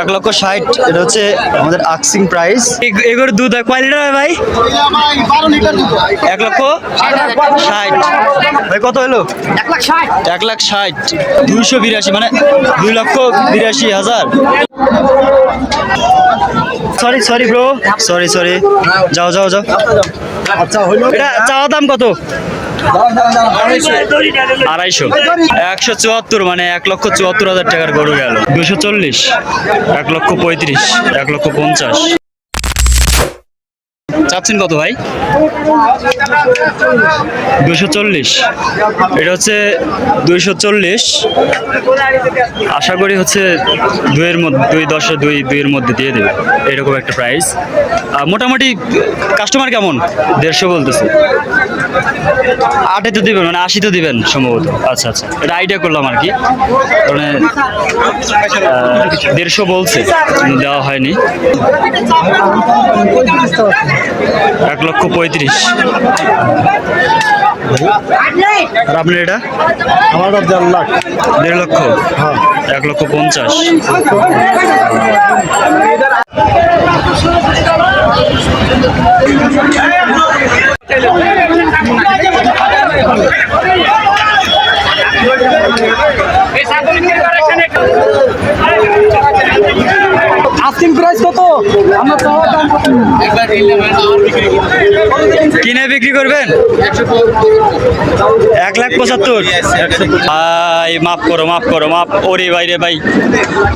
এক লক্ষ ষাট এটা হচ্ছে আমাদের আক্সিং প্রাইস এগুলোর দুধ হয় কয় লিটার হয় ভাই? এক লক্ষ ষাট। ভাই কত হলো? এক লাখ ষাট। এক লাখ ষাট। দুইশো বিরাশি মানে দুই লক্ষ বিরাশি হাজার। Sorry sorry bro sorry sorry যাও যাও যাও। আচ্ছা হইল এটা চাওয়া দাম কত? আড়াইশো। একশো চুয়াত্তর মানে এক লক্ষ চুয়াত্তর হাজার টাকার গরু গেল। দুশো চল্লিশ, এক লক্ষ পঁয়ত্রিশ, এক লক্ষ পঞ্চাশ। চাচ্ছেন কত ভাই? দুশো চল্লিশ। এটা হচ্ছে দুইশো চল্লিশ। আশা করি হচ্ছে দুইয়ের মধ্যে, দুই দশে দুই, দুইয়ের মধ্যে দিয়ে দেবে। এরকম একটা প্রাইস মোটামুটি কাস্টমার কেমন? দেড়শো বলতেছে। আটে তো দিবেন মানে আশি তো দিবেন সম্ভবত। আচ্ছা আচ্ছা। এটা আইডিয়া করলাম আর কি। মানে দেড়শো বলছে। দেওয়া হয়নি। এক লক্ষ পঁয়ত্রিশ। আর আপনার এটা? আমার দেড় লাখ। দেড় লক্ষ? হ্যাঁ। এক লক্ষ পঞ্চাশ। আস্কিং প্রাইস কত? আমরা কত? কিনে বিক্রি করবেন? এক লাখ পঁচাত্তর। ভাই মাফ করো মাফ করো মাফ। ওরে ভাই রে ভাই।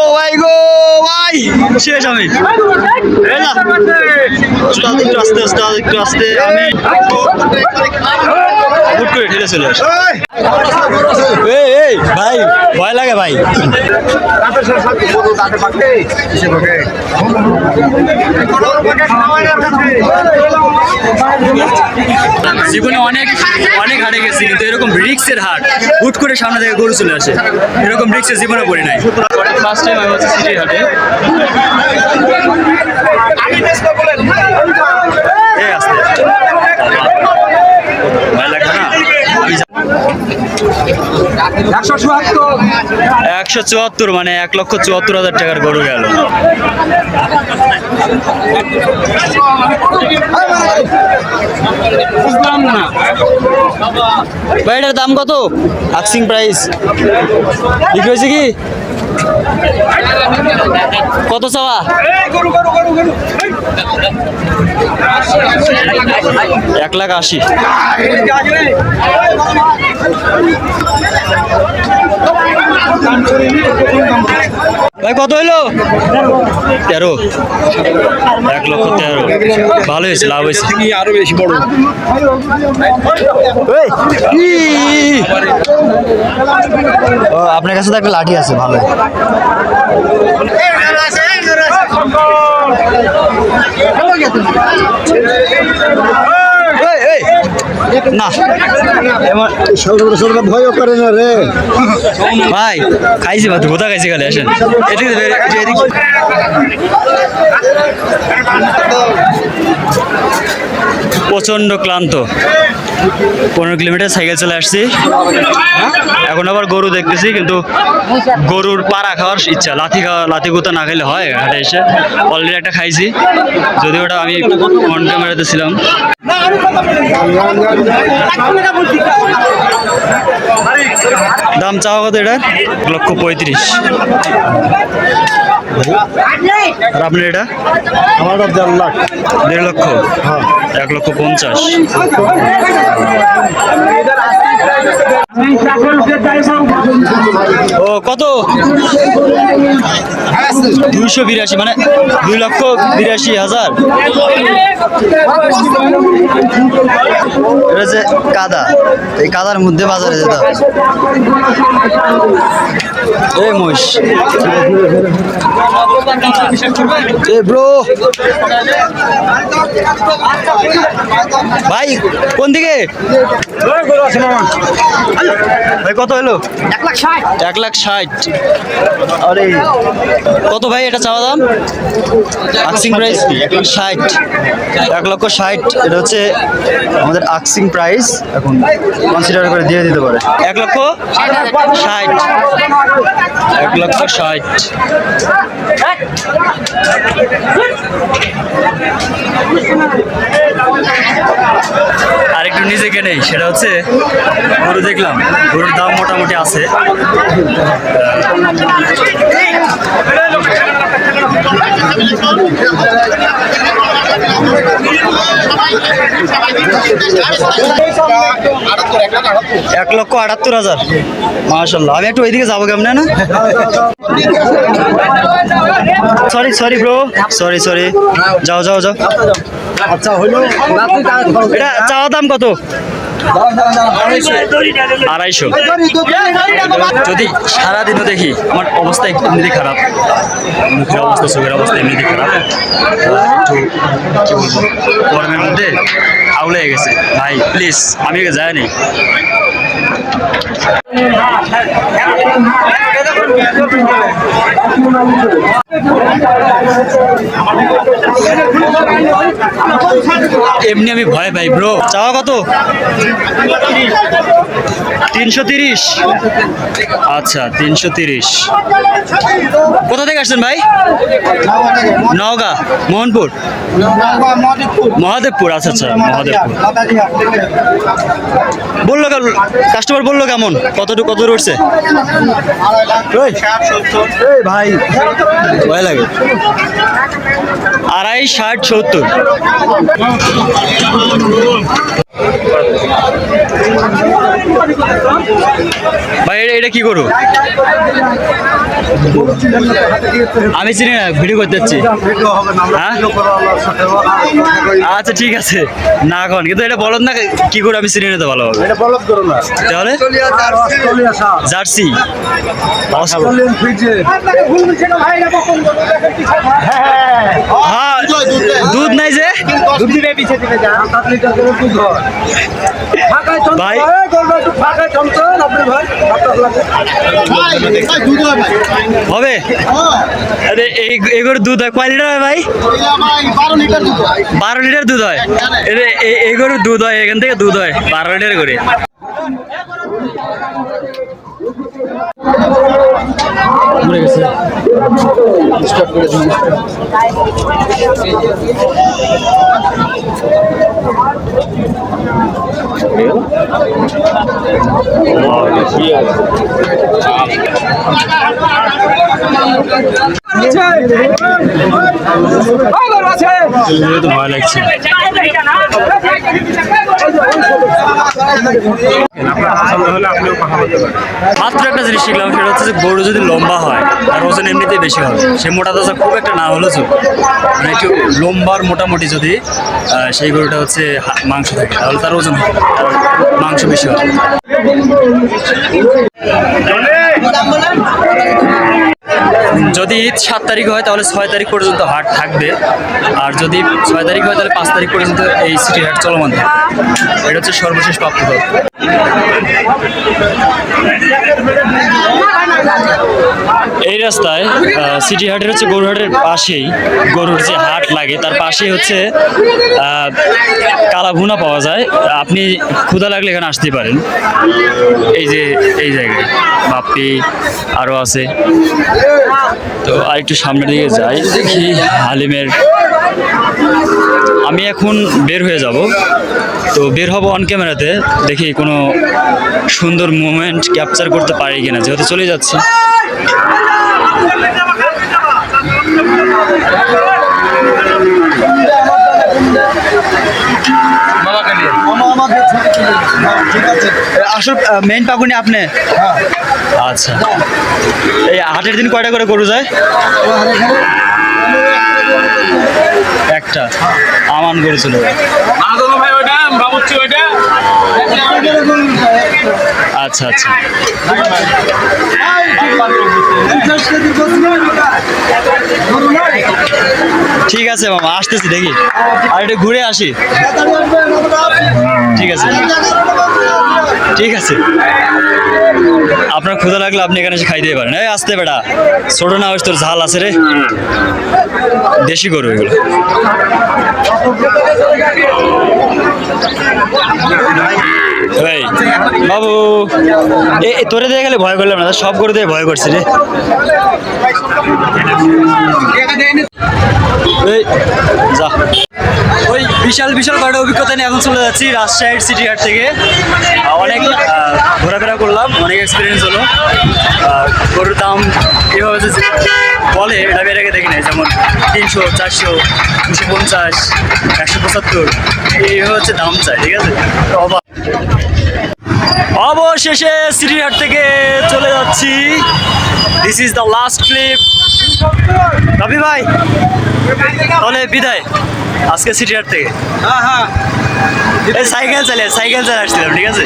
ও ভাই গো ভাই। শেষ আমি। একটু আস্তে উস্তাদ একটু আস্তে আমি। হুট করে ঠেলে চলে আসি। এই! এই ভাই ভয় লাগে ভাই। জীবনে অনেক অনেক হাটে গেছি কিন্তু এরকম রিক্সের হাট হুট করে সামনে থেকে গরু চলে আসে। এরকম রিক্সের জীবনে পড়ি নাই। ফার্স্ট টাইম আমি হচ্ছে সিটি হাটে এই আসতে ভয় লাগবে না আমি যা- একশো চুয়াত্তর মানে এক লক্ষ চুয়াত্তর হাজার টাকার গরু গেল। বুঝলাম দাম কত? আক্সিং প্রাইস ঠিক হয়েছে কি? কত চাওয়া? এক লাখ আশি। ভাই কত হইল? তেরো। এক লক্ষ তেরো। ভালো হয়েছে লাভ হয়েছে। আরও বেশি বড়। ও আপনার কাছে তো একটা লাঠি আছে ভালো। না করে ভাই খাইছি ভাত কোথা খাইছি খালি আসেন। এদিকে। প্রচণ্ড ক্লান্ত। পনেরো কিলোমিটার সাইকেল চলে আসছি। এখন আবার গরু দেখতেছি কিন্তু গরুর পাড়া খাওয়ার ইচ্ছা। লাথি খাওয়া লাথি গুতা না খেলে হয় হাটে এসে। অলরেডি একটা খাইছি। যদি ওটা আমি ফ্রন্ট ক্যামেরাতে ছিলাম। দাম চাওয়া কত এটা এক লক্ষ পঁয়ত্রিশ। আর আপনার এটা? আমার দেড় লাখ। দেড় লক্ষ। হ্যাঁ। এক লক্ষ পঞ্চাশ। ও, কত? দুইশো বিরাশি মানে দুই লক্ষ বিরাশি হাজার। এটা যে কাদা, এই কাদার মধ্যে বাজারে যেতে হবে। মহিষ। ব্রো। ভাই, কোন দিকে? ভাই কত হলো? এক লাখ ষাট। এক লাখ ষাট। আরে কত ভাই এটা চাওয়া দাম? আক্সিং প্রাইস ষাট। এক লক্ষ ষাট। এটা হচ্ছে আমাদের আক্সিং প্রাইস এখন কনসিডার করে দিয়ে দিতে পারে। এক লক্ষ ষাট। এক লক্ষ ষাট। আরেকটু নিজেকে নেই সেটা হচ্ছে গরু দেখলাম গরুর দাম মোটামুটি আছে। এক লক্ষ আটাত্তর হাজার। মাশাল্লাহ আমি একটু ওইদিকে যাব কেমন না? Sorry sorry bro sorry sorry যাও যাও যাও। আচ্ছা হইল। এটা চাওয়া দাম কত? আড়াইশো। যদি সারাদিনও দেখি আমার অবস্থা একটু এমনিতে খারাপ। মুখের অবস্থা চোখের অবস্থা এমনিতে খারাপ। একটু গরমের মধ্যে আউলে গেছে। ভাই প্লিজ আমি যাইনি। এমনি আমি ভয় পাই ব্রো চাওয়া কত? তিনশো তিরিশ। আচ্ছা তিনশো তিরিশ। কোথা থেকে আসছেন ভাই? নওগাঁ, মোহনপুর? মহাদেবপুর। আচ্ছা আচ্ছা মহাদেবপুর। বলল কাস্টমার বলল কেমন? কতটুকু কত উঠছে? ভাই ভয় লাগে। আড়াই ষাট সত্তর। ভাই এটা- এটা কি করু আমি চিনি না ভিডিও করতে যাচ্ছি। হ্যাঁ? আচ্ছা ঠিক আছে। না এখন কিন্তু এটা বলদ না কি করে আমি চিনি না তো ভালোভাবে। এটা বলদ করো না। তাহলে? জার্সি। অস্ট্রেলিয়ান ফ্রিজে। হ্যাঁ দুধ নাই যে? দুধ দিবে পিছে দিবে যা। সাত লিটার করে দুধ হয় ফাঁকায় ভাই। হবে আরে এগুলোর দুধ হয়। কয় লিটার হয় ভাই? বারো লিটার দুধ হয়। এরে এ- এই গরুর দুধ হয় এখান থেকে দুধ হয় বারো লিটার করে। মরে গেছে এগুলো তো ভয় লাগছে মাত্র একটা জিনিস শিখলাম, সেটা হচ্ছে যে গরু যদি লম্বা হয়, তার ওজন এমনিতেই বেশি হবে। সে মোটা তাজা খুব একটা না হলেও চলবে। মানে একটু লম্বার মোটামুটি যদি সেই গরুটা হচ্ছে মাংস থাকে, তাহলে তার ওজন হবে মাংস বেশি হবে। যদি ঈদ সাত তারিখ হয়, তাহলে ছয় তারিখ পর্যন্ত হাট থাকবে আর যদি ছয় তারিখ হয়, তাহলে পাঁচ তারিখ পর্যন্ত এই সিটি হাট চলমান থাকবে এটা হচ্ছে সর্বশেষ প্রাপ্ত তথ্য। এই রাস্তায় সিটি হাটের হচ্ছে গরুহাটের পাশেই, গরুর যে হাট লাগে, তার পাশেই হচ্ছে কালা ভুনা পাওয়া যায়। আপনি ক্ষুধা লাগলে এখানে আসতে পারেন। এই যে, এই জায়গায়, বাপ্পি আরও আছে। তো আর একটু সামনের দিকে যাই, দেখি হালিমের। আমি এখন বের হয়ে যাব। তো বের হব অন ক্যামেরাতে দেখি কোনো সুন্দর মুমেন্ট ক্যাপচার করতে পারি কিনা। যেহেতু চলে যাচ্ছি। আসল মেন পাকুনি আপনি? আচ্ছা। এই হাটের দিন কয়টা করে গরু যায়? একটা। আমান গরু ছিল ভাই ওইটা ভাবছি ওইটা। আচ্ছা আচ্ছা। ঠিক আছে মামা আসতেছি দেখি। আর একটু ঘুরে আসি। ঠিক আছে। ঠিক আছে। আপনার ক্ষুধা লাগলে আপনি এখানে এসে খাই দিয়ে পারেন। এই আসতে বেটা, ছোট না হয়েছে তোর ঝাল আছে রে। দেশি গরু এগুলো। বাবু, এ তোরে দিয়ে গেলে ভয় করলাম না সব গরু দিয়ে ভয় করছি রে। যা। বিশাল বিশাল কয়টা অভিজ্ঞতা নিয়ে এখন চলে যাচ্ছি রাজশাহীর সিটি হাট থেকে। অনেক ঘোরাফেরা করলাম, অনেক এক্সপিরিয়েন্স হলো। গরুর দাম কীভাবে যে বলে, এটা এর আগে দেখি নাই। যেমন তিনশো, চারশো, দুশো পঞ্চাশ, একশো পঁচাত্তর, এইভাবে হচ্ছে দাম চাই, ঠিক আছে? অবশেষে সিটি হাট থেকে চলে যাচ্ছি। This is the last clip Rabi ভাই তাহলে বিদায়। আজকে সিটি হাট থেকে। হ্যাঁ হ্যাঁ। সাইকেল চালিয়ে সাইকেল চালিয়ে আসছিলাম ঠিক আছে?